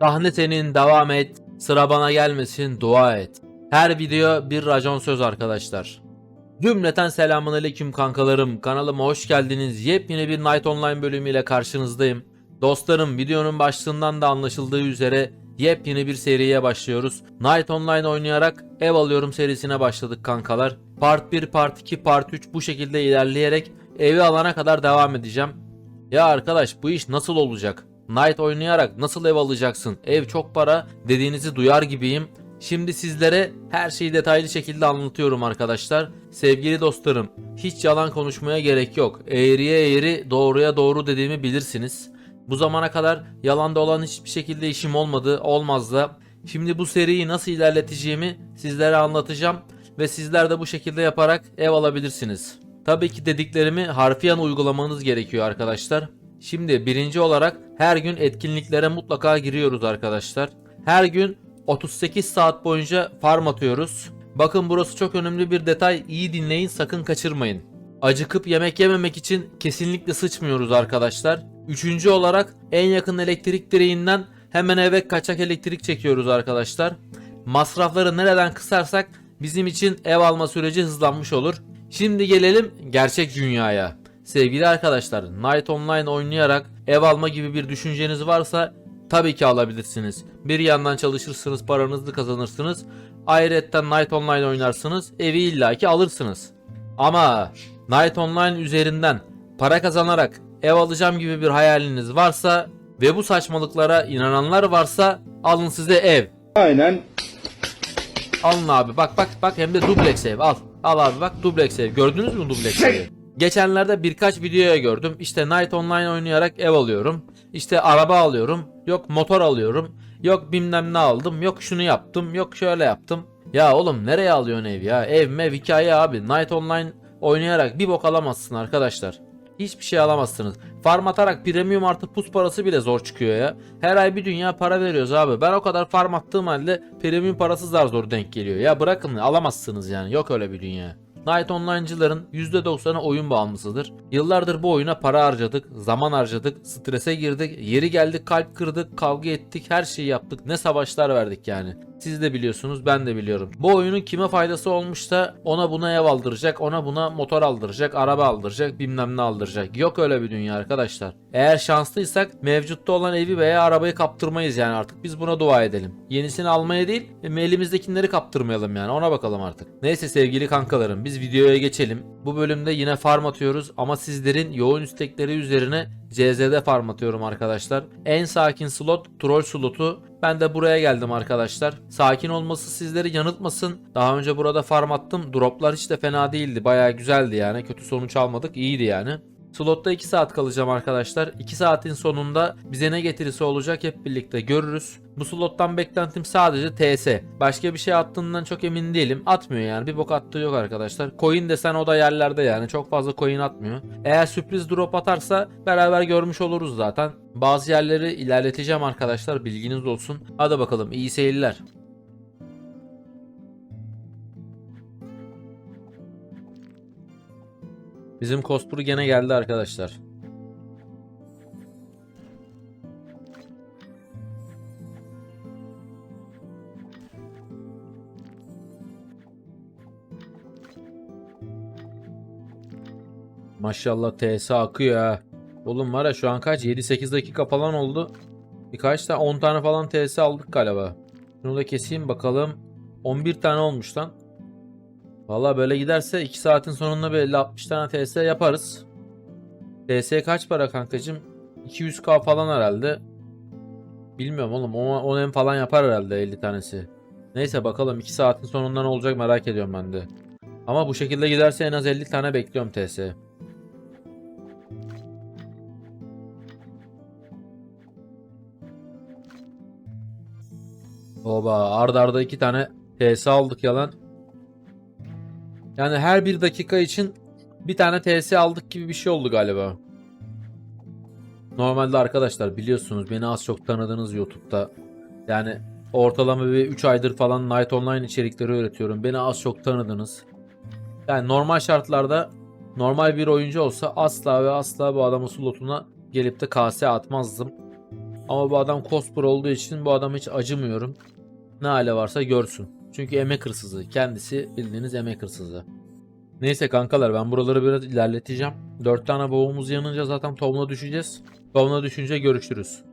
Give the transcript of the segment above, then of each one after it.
Sahne senin devam et. Sıra bana gelmesin dua et. Her video bir racon söz arkadaşlar. Cümleten selamun aleyküm kankalarım. Kanalıma hoş geldiniz. Yepyeni bir Night Online bölümüyle karşınızdayım. Dostlarım videonun başlığından da anlaşıldığı üzere yepyeni bir seriye başlıyoruz. Night Online oynayarak ev alıyorum serisine başladık kankalar. Part 1, Part 2, Part 3 bu şekilde ilerleyerek evi alana kadar devam edeceğim. Ya arkadaş bu iş nasıl olacak? Night oynayarak nasıl ev alacaksın? Ev çok para dediğinizi duyar gibiyim. Şimdi sizlere her şeyi detaylı şekilde anlatıyorum arkadaşlar. Sevgili dostlarım, hiç yalan konuşmaya gerek yok. Eğriye eğri, doğruya doğru dediğimi bilirsiniz. Bu zamana kadar yalanda olan hiçbir şekilde işim olmadı, olmaz da. Şimdi bu seriyi nasıl ilerleteceğimi sizlere anlatacağım ve sizler de bu şekilde yaparak ev alabilirsiniz. Tabii ki dediklerimi harfiyen uygulamanız gerekiyor arkadaşlar. Şimdi birinci olarak her gün etkinliklere mutlaka giriyoruz arkadaşlar. Her gün 38 saat boyunca farm atıyoruz. Bakın burası çok önemli bir detay. İyi dinleyin sakın kaçırmayın. Acıkıp yemek yememek için kesinlikle sıçmıyoruz arkadaşlar. Üçüncü olarak en yakın elektrik direğinden hemen eve kaçak elektrik çekiyoruz arkadaşlar. Masrafları nereden kısarsak bizim için ev alma süreci hızlanmış olur. Şimdi gelelim gerçek dünyaya. Sevgili arkadaşlar, Night Online oynayarak ev alma gibi bir düşünceniz varsa tabii ki alabilirsiniz. Bir yandan çalışırsınız, paranızı kazanırsınız. Ayrıca Night Online oynarsınız, evi illaki alırsınız. Ama Night Online üzerinden para kazanarak ev alacağım gibi bir hayaliniz varsa ve bu saçmalıklara inananlar varsa alın size ev. Aynen Alın abi bak bak bak hem de dubleks ev al. Al abi bak dubleks ev. Gördünüz mü dubleks evi? Geçenlerde birkaç videoya gördüm. İşte Night Online oynayarak ev alıyorum. İşte araba alıyorum. Yok motor alıyorum. Yok bilmem ne aldım. Yok şunu yaptım. Yok şöyle yaptım. Ya oğlum nereye alıyorsun ev ya? Ev mev hikaye abi. Night Online oynayarak bir bok alamazsın arkadaşlar. Hiçbir şey alamazsınız. Farm atarak premium artı pus parası bile zor çıkıyor ya. Her ay bir dünya para veriyoruz abi. Ben o kadar farm attığım halde premium parası zar zor denk geliyor. Ya bırakın alamazsınız yani. Yok öyle bir dünya. Night Online'cıların %90'ı oyun bağımlısıdır. Yıllardır bu oyuna para harcadık, zaman harcadık, strese girdik, yeri geldik kalp kırdık, kavga ettik, her şeyi yaptık. Ne savaşlar verdik yani. Siz de biliyorsunuz, ben de biliyorum. Bu oyunun kime faydası olmuşsa ona buna ev aldıracak, ona buna motor aldıracak, araba aldıracak, bilmem ne aldıracak. Yok öyle bir dünya arkadaşlar. Eğer şanslıysak mevcutta olan evi veya arabayı kaptırmayız yani artık. Biz buna dua edelim. Yenisini almaya değil, elimizdekileri kaptırmayalım yani. Ona bakalım artık. Neyse sevgili kankalarım biz videoya geçelim. Bu bölümde yine farm atıyoruz ama sizlerin yoğun istekleri üzerine CZ'de farm atıyorum arkadaşlar. En sakin slot troll slotu. Ben de buraya geldim arkadaşlar. Sakin olması sizleri yanıltmasın. Daha önce burada farm attım. Droplar hiç de fena değildi. Baya güzeldi yani. Kötü sonuç almadık. İyiydi yani. Slotta 2 saat kalacağım arkadaşlar. 2 saatin sonunda bize ne getirisi olacak hep birlikte görürüz. Bu slottan beklentim sadece TS. Başka bir şey attığından çok emin değilim. Atmıyor yani. Bir bok attığı yok arkadaşlar. Coin desen o da yerlerde yani. Çok fazla coin atmıyor. Eğer sürpriz drop atarsa beraber görmüş oluruz zaten. Bazı yerleri ilerleteceğim arkadaşlar. Bilginiz olsun. Hadi bakalım. iyi seyirler. Bizim Kospur gene geldi arkadaşlar. Maşallah TS akıyor ha. Oğlum var ya şu an kaç? 7-8 dakika falan oldu. Birkaç tane 10 tane falan TS aldık galiba. Şunu da keseyim bakalım. 11 tane olmuş lan. Valla böyle giderse 2 saatin sonunda bir 50-60 tane TS yaparız. TS kaç para kankacım? 200k falan herhalde. Bilmiyorum oğlum. 10 en falan yapar herhalde 50 tanesi. Neyse bakalım 2 saatin sonunda ne olacak merak ediyorum ben de. Ama bu şekilde giderse en az 50 tane bekliyorum TS. Oba arda arda iki tane TS aldık yalan. Yani her bir dakika için bir tane TS aldık gibi bir şey oldu galiba. Normalde arkadaşlar biliyorsunuz beni az çok tanıdınız YouTube'da. Yani ortalama bir 3 aydır falan Night Online içerikleri üretiyorum. Beni az çok tanıdınız. Yani normal şartlarda normal bir oyuncu olsa asla ve asla bu adamın slotuna gelip de KS atmazdım. Ama bu adam cosplay olduğu için bu adama hiç acımıyorum. Ne hale varsa görsün. Çünkü emek hırsızı. Kendisi bildiğiniz emek hırsızı. Neyse kankalar ben buraları biraz ilerleteceğim. 4 tane boğumuz yanınca zaten tovuna düşeceğiz. Tovuna düşünce görüşürüz.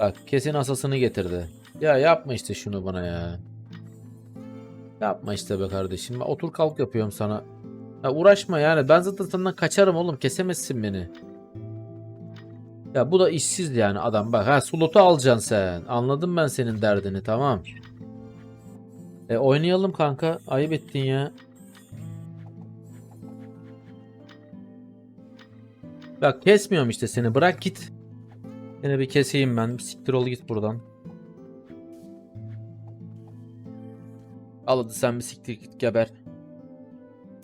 Bak kesin asasını getirdi. Ya yapma işte şunu bana ya. Yapma işte be kardeşim. Ben otur kalk yapıyorum sana. Ya uğraşma yani. Ben zaten senden kaçarım oğlum. Kesemezsin beni. Ya bu da işsiz yani adam. Bak ha slotu alacaksın sen. Anladım ben senin derdini tamam. E oynayalım kanka. Ayıp ettin ya. Bak kesmiyorum işte seni. Bırak git. Yine bir keseyim ben. Bir siktir ol git buradan. Al hadi sen bir siktir git geber.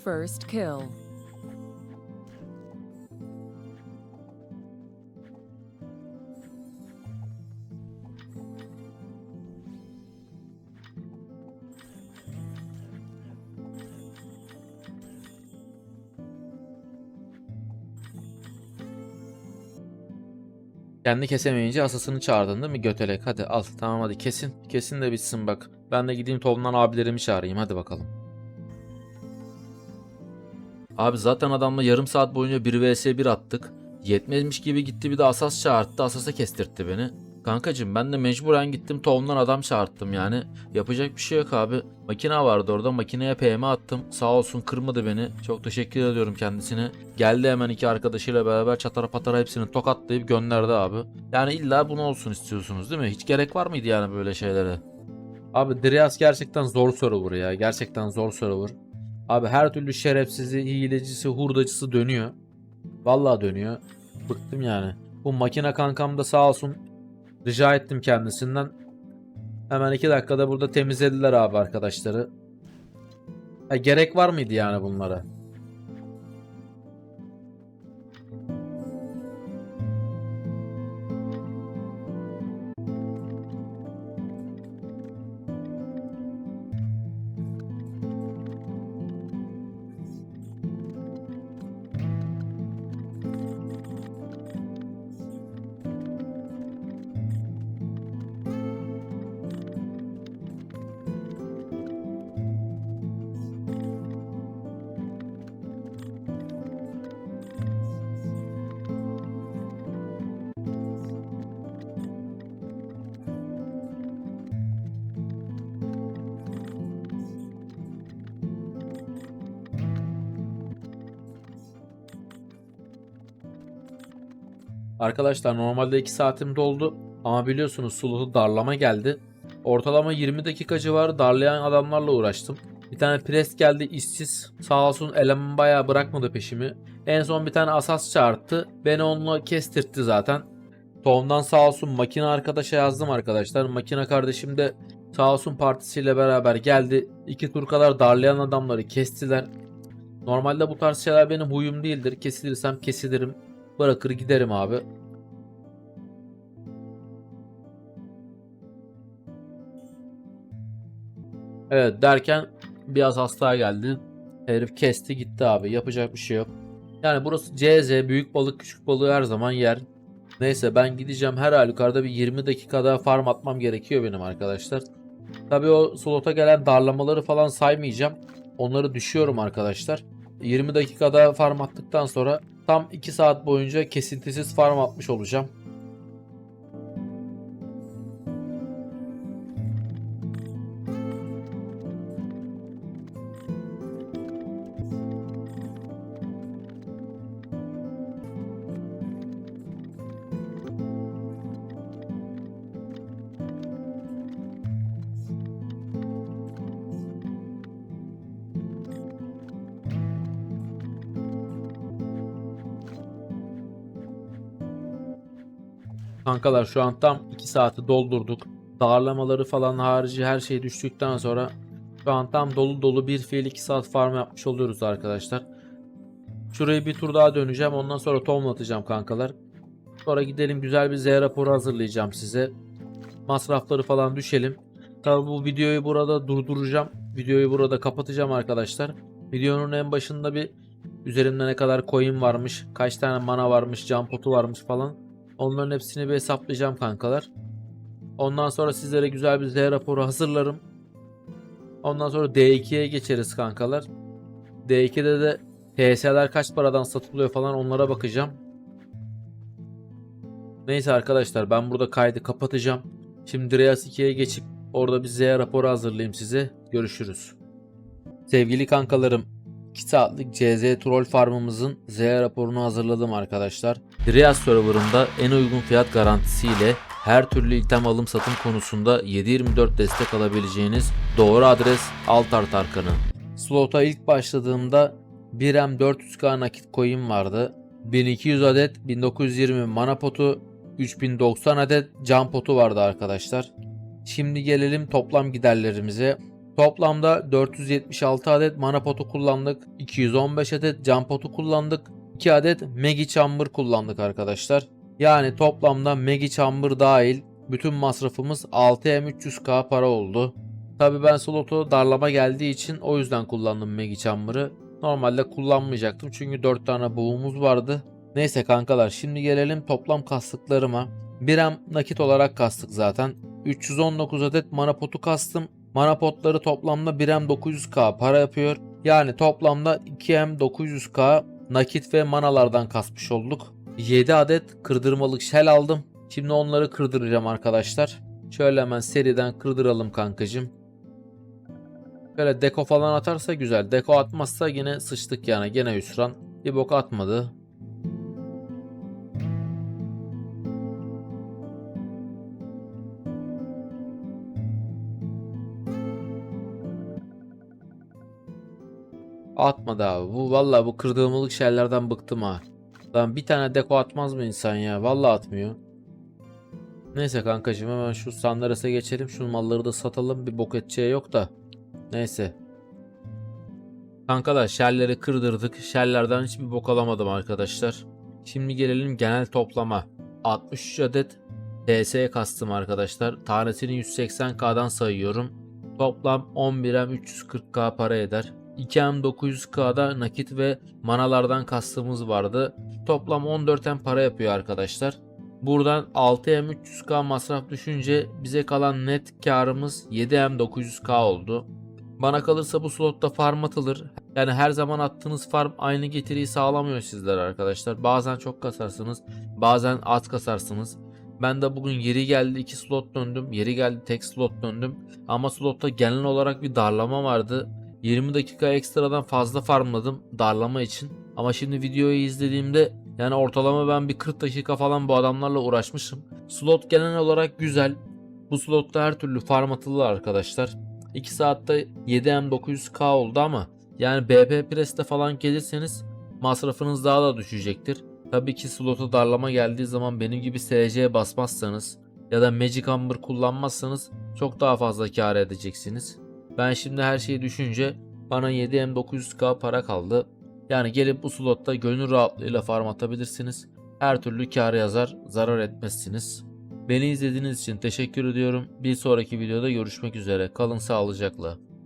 First kill. Kendi kesemeyince asasını çağırdın değil mi götelek? Hadi al tamam hadi kesin. Kesin de bitsin bak. Ben de gideyim Tom'dan abilerimi çağırayım hadi bakalım. Abi zaten adamla yarım saat boyunca 1 vs 1 attık. Yetmezmiş gibi gitti bir de asas çağırttı. Asasa kestirtti beni. Kankacım ben de mecburen gittim Tom'dan adam çağırttım yani. Yapacak bir şey yok abi. Makine vardı orada. Makineye PM attım. Sağ olsun kırmadı beni. Çok teşekkür ediyorum kendisine. Geldi hemen iki arkadaşıyla beraber çatara patara hepsini tokatlayıp gönderdi abi. Yani illa bunu olsun istiyorsunuz değil mi? Hiç gerek var mıydı yani böyle şeylere? Abi Drias gerçekten zor server ya. Gerçekten zor server. Abi her türlü şerefsizi, hilecisi, hurdacısı dönüyor. Vallahi dönüyor. Bıktım yani. Bu makine kankam da sağ olsun rica ettim kendisinden. Hemen iki dakikada burada temizlediler abi arkadaşları. Ha, gerek var mıydı yani bunlara? Arkadaşlar normalde 2 saatim doldu ama biliyorsunuz sulutu darlama geldi. Ortalama 20 dakika civarı darlayan adamlarla uğraştım. Bir tane pres geldi işsiz. Sağ olsun eleman bayağı bırakmadı peşimi. En son bir tane asas çağırttı. Beni onunla kestirtti zaten. Tom'dan sağ olsun makine arkadaşa yazdım arkadaşlar. Makine kardeşim de sağ olsun partisiyle beraber geldi. İki tur kadar darlayan adamları kestiler. Normalde bu tarz şeyler benim huyum değildir. Kesilirsem kesilirim. Bırakır giderim abi. Evet derken biraz hasta geldi. Herif kesti gitti abi. Yapacak bir şey yok. Yani burası CZ büyük balık küçük balığı her zaman yer. Neyse ben gideceğim her halükarda bir 20 dakikada farm atmam gerekiyor benim arkadaşlar. Tabi o slota gelen darlamaları falan saymayacağım. Onları düşüyorum arkadaşlar. 20 dakikada farm attıktan sonra tam 2 saat boyunca kesintisiz farm atmış olacağım. Kankalar şu an tam 2 saati doldurduk. Dağarlamaları falan harici her şey düştükten sonra şu an tam dolu dolu bir fiil 2 saat farm yapmış oluyoruz arkadaşlar. Şurayı bir tur daha döneceğim. Ondan sonra tomlatacağım kankalar. Sonra gidelim güzel bir Z raporu hazırlayacağım size. Masrafları falan düşelim. Tabi bu videoyu burada durduracağım. Videoyu burada kapatacağım arkadaşlar. Videonun en başında bir üzerimde ne kadar coin varmış, kaç tane mana varmış, can potu varmış falan. Onların hepsini bir hesaplayacağım kankalar. Ondan sonra sizlere güzel bir Z raporu hazırlarım. Ondan sonra D2'ye geçeriz kankalar. D2'de de TS'ler kaç paradan satılıyor falan onlara bakacağım. Neyse arkadaşlar ben burada kaydı kapatacağım. Şimdi Dreas 2'ye geçip orada bir Z raporu hazırlayayım size. Görüşürüz. Sevgili kankalarım 2 saatlik CZ troll farmımızın Z raporunu hazırladım arkadaşlar. Dreas serverında en uygun fiyat garantisiyle her türlü item alım satım konusunda 7/24 destek alabileceğiniz doğru adres Altar Tarkanı. Slota ilk başladığımda 1M 400k nakit coin vardı. 1200 adet 1920 mana potu, 3090 adet can potu vardı arkadaşlar. Şimdi gelelim toplam giderlerimize. Toplamda 476 adet mana potu kullandık. 215 adet can potu kullandık. 2 adet Megi Chamber kullandık arkadaşlar. Yani toplamda Megi Chamber dahil bütün masrafımız 6M300k para oldu. Tabi ben slotu darlama geldiği için o yüzden kullandım Megi Chamber'ı. Normalde kullanmayacaktım çünkü 4 tane buğumuz vardı. Neyse kankalar şimdi gelelim toplam kastıklarıma. 1M nakit olarak kastık zaten. 319 adet mana potu kastım. Mana potları toplamda 1M 900k para yapıyor. Yani toplamda 2M 900k nakit ve manalardan kasmış olduk. 7 adet kırdırmalık shell aldım. Şimdi onları kırdıracağım arkadaşlar. Şöyle hemen seriden kırdıralım kankacım. Böyle deko falan atarsa güzel. Deko atmazsa yine sıçtık yani. Gene hüsran. Bir bok atmadı. Atmadı abi. Bu valla bu kırdığımılık şeylerden bıktım ha. Lan bir tane deko atmaz mı insan ya? Valla atmıyor. Neyse kankacığım hemen şu Sandares'e geçelim. Şu malları da satalım. Bir bok edeceği yok da. Neyse. Kankalar şerleri kırdırdık. Şerlerden hiçbir bok alamadım arkadaşlar. Şimdi gelelim genel toplama. 63 adet TS kastım arkadaşlar. Tanesini 180k'dan sayıyorum. Toplam 11M 340k para eder. 2M 900k'da nakit ve manalardan kastımız vardı. Toplam 14M para yapıyor arkadaşlar. Buradan 6M 300k masraf düşünce bize kalan net karımız 7M 900k oldu. Bana kalırsa bu slotta farm atılır. Yani her zaman attığınız farm aynı getiriyi sağlamıyor sizlere arkadaşlar. Bazen çok kasarsınız, bazen az kasarsınız. Ben de bugün yeri geldi 2 slot döndüm, yeri geldi tek slot döndüm. Ama slotta genel olarak bir darlama vardı. 20 dakika ekstradan fazla farmladım darlama için. Ama şimdi videoyu izlediğimde yani ortalama ben bir 40 dakika falan bu adamlarla uğraşmışım. Slot genel olarak güzel. Bu slotta her türlü farm atılır arkadaşlar. 2 saatte 7M 900k oldu ama yani BP Press'te falan gelirseniz masrafınız daha da düşecektir. Tabii ki slota darlama geldiği zaman benim gibi SC basmazsanız ya da Magic Amber kullanmazsanız çok daha fazla kar edeceksiniz. Ben şimdi her şeyi düşünce bana 7M 900k para kaldı. Yani gelip bu slotta gönül rahatlığıyla farm atabilirsiniz. Her türlü kar yazar, zarar etmezsiniz. Beni izlediğiniz için teşekkür ediyorum. Bir sonraki videoda görüşmek üzere. Kalın sağlıcakla.